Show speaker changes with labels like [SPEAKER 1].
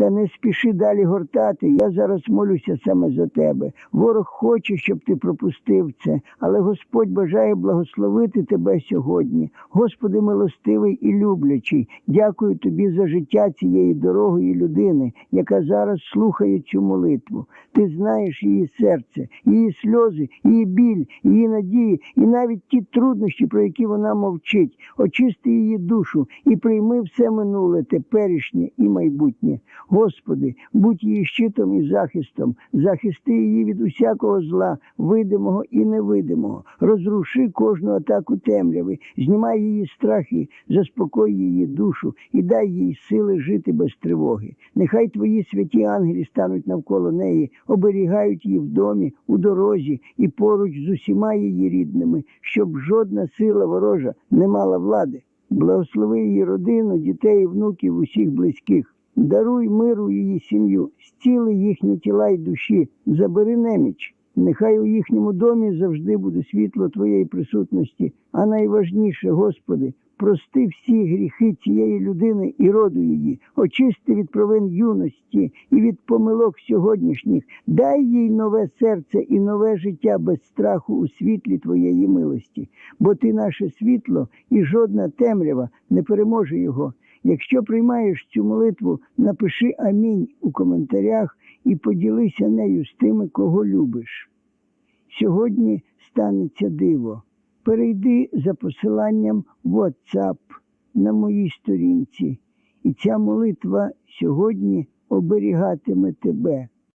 [SPEAKER 1] Та не спіши далі гортати. Я зараз молюся саме за тебе. Ворог хоче, щоб ти пропустив це, але Господь бажає благословити тебе сьогодні. Господи, милостивий і люблячий, дякую тобі за життя цієї дорогої людини, яка зараз слухає цю молитву. Ти знаєш її серце, її сльози, її біль, її надії, і навіть ті труднощі, про які вона мовчить. Очисти її душу і прийми все минуле, теперішнє і майбутнє. Господи, будь її щитом і захистом, захисти її від усякого зла, видимого і невидимого. Розруши кожну атаку темряви, знімай її страхи, заспокой її душу і дай їй сили жити без тривоги. Нехай твої святі ангели стануть навколо неї, оберігають її в домі, у дорозі і поруч з усіма її рідними, щоб жодна сила ворожа не мала влади. Благослови її родину, дітей внуків усіх близьких. Даруй миру її сім'ю, зціли їхні тіла й душі, забери неміч. Нехай у їхньому домі завжди буде світло Твоєї присутності, а найважніше, Господи, прости всі гріхи цієї людини і роду її, очисти від провин юності і від помилок сьогоднішніх, дай їй нове серце і нове життя без страху у світлі Твоєї милості, бо Ти наше світло і жодна темрява не переможе його. Якщо приймаєш цю молитву, напиши амінь у коментарях і поділися нею з тими, кого любиш. Сьогодні станеться диво. Перейди за посиланням в WhatsApp на моїй сторінці, і ця молитва сьогодні оберігатиме тебе.